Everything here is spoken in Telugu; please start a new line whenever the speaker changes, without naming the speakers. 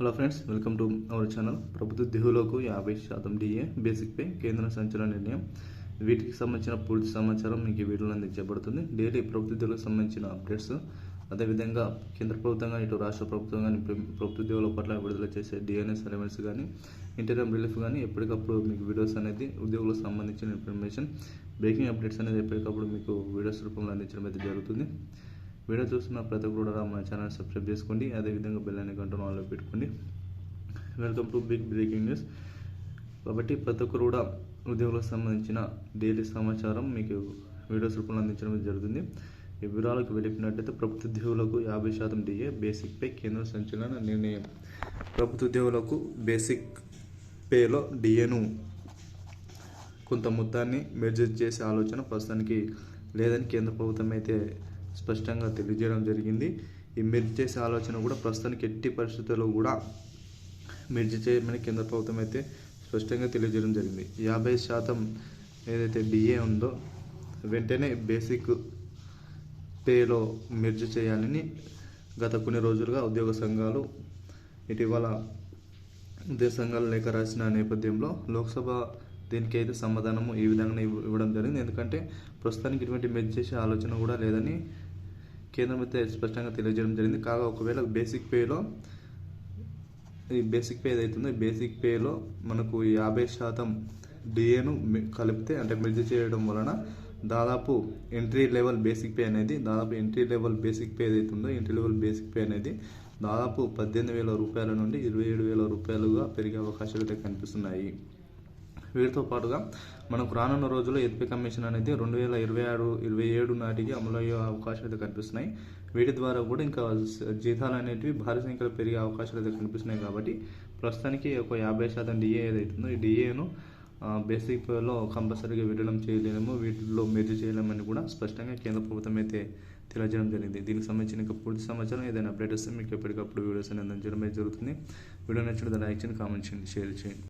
Hello friends welcome to our channel ప్రభుత్వ ఉద్యోగులకు యాభై శాతం డిఏ బేసిక్ పే కేంద్ర సంచలన నిర్ణయం. వీటికి సంబంధించిన పూర్తి సమాచారం మీకు ఈ వీడియోలో అందించబడుతుంది. డైలీ ప్రభుత్వ దిగులకు సంబంధించిన అప్డేట్స్ అదేవిధంగా కేంద్ర ప్రభుత్వం కానీ ఇటు రాష్ట్ర ప్రభుత్వం కానీ ప్రభుత్వ ఉద్యోగుల పట్ల విడుదల చేసే డిఎన్ఎస్ అలవెన్స్ కానీ ఇంటీరియం రిలీఫ్ కానీ ఎప్పటికప్పుడు మీకు వీడియోస్ అనేది ఉద్యోగులకు సంబంధించిన ఇన్ఫర్మేషన్ బ్రేకింగ్ అప్డేట్స్ అనేది ఎప్పటికప్పుడు మీకు వీడియోస్ రూపంలో అందించడం అయితే జరుగుతుంది. వీడియో చూస్తున్న ప్రతి కూడా మన ఛానల్ సబ్స్క్రైబ్ చేసుకోండి. అదేవిధంగా బెల్ అనే గంటను ఆన్లో పెట్టుకోండి. Welcome to big breaking news కాబట్టి ప్రతి ఒక్కరు కూడా ఉద్యోగులకు సంబంధించిన డైలీ సమాచారం మీకు వీడియోస్ రూపంలో అందించడం జరుగుతుంది. ఈ వివరాలకు వెళ్ళినట్లయితే ప్రభుత్వ ఉద్యోగులకు యాభై శాతం డిఏ బేసిక్ పే కేంద్ర సంచలన నిర్ణయం. ప్రభుత్వ ఉద్యోగులకు బేసిక్ పేలో డిఏను కొంత మొత్తాన్ని మెర్జర్ చేసే ఆలోచన ప్రస్తుతానికి లేదని కేంద్ర ప్రభుత్వం అయితే స్పష్టంగా తెలియజేయడం జరిగింది. ఈ మెర్జ్ చేసే ఆలోచన కూడా ప్రస్తుతానికి ఎట్టి పరిస్థితుల్లో కూడా మెర్జ్ చేయమని కేంద్ర ప్రభుత్వం అయితే స్పష్టంగా తెలియజేయడం జరిగింది. యాభై శాతం ఏదైతే బిఏ ఉందో వెంటనే బేసిక్ పేలో మెర్జ్ చేయాలని గత కొన్ని రోజులుగా ఉద్యోగ సంఘాలు ఇటీవల ఉద్యోగ సంఘాలు లేఖ రాసిన నేపథ్యంలో లోక్సభ దీనికి అయితే సమాధానము ఈ విధంగా ఇవ్వ- ఇవ్వడం జరిగింది. ఎందుకంటే ప్రస్తుతానికి ఇటువంటి మెర్జ్ చేసే ఆలోచన కూడా లేదని కేంద్రం అయితే స్పష్టంగా తెలియజేయడం జరిగింది. కాగా ఒకవేళ బేసిక్ పేలో ఈ బేసిక్ పే ఏదైతుందో ఈ బేసిక్ పేలో మనకు యాభై శాతం డిఏను కలిపితే అంటే మెర్జ్ చేయడం వలన దాదాపు ఎంట్రీ లెవెల్ బేసిక్ పే అనేది దాదాపు ఎంట్రీ లెవెల్ బేసిక్ పే ఏదైతే ఉందో ఎంట్రీ లెవెల్ బేసిక్ పే అనేది దాదాపు పద్దెనిమిది వేల రూపాయల నుండి ఇరవై ఏడు వేల రూపాయలుగా పెరిగే అవకాశాలు అయితే కనిపిస్తున్నాయి. వీటితో పాటుగా మనకు రానున్న రోజుల్లో ఎత్పే కమిషన్ అనేది రెండు వేల ఇరవై ఆరు ఇరవై ఏడు నాటికి అమలు అయ్యే అవకాశాలు అయితే కనిపిస్తున్నాయి. వీటి ద్వారా కూడా ఇంకా జీతాలు అనేటివి భారీ సంఖ్యలో పెరిగే అవకాశాలు అయితే కనిపిస్తున్నాయి కాబట్టి ప్రస్తుతానికి ఒక యాభై శాతం డిఏ ఏదైతుందో ఈ డిఏను బేసిక్లో కంపల్సరీగా విడడం చేయలేము వీటిలో మెర్జ్ చేయలేమని కూడా స్పష్టంగా కేంద్ర ప్రభుత్వం అయితే తెలియజేయడం జరిగింది. దీనికి సంబంధించిన ఇంకా పూర్తి సమాచారం ఏదైనా అప్డేట్ వస్తే మీకు ఎప్పటికప్పుడు వీడియోస్ అనేది అందించడం అయితే జరుగుతుంది. వీడియో నచ్చిన లైక్ చేయండి కామెంట్ చేయండి షేర్ చేయండి.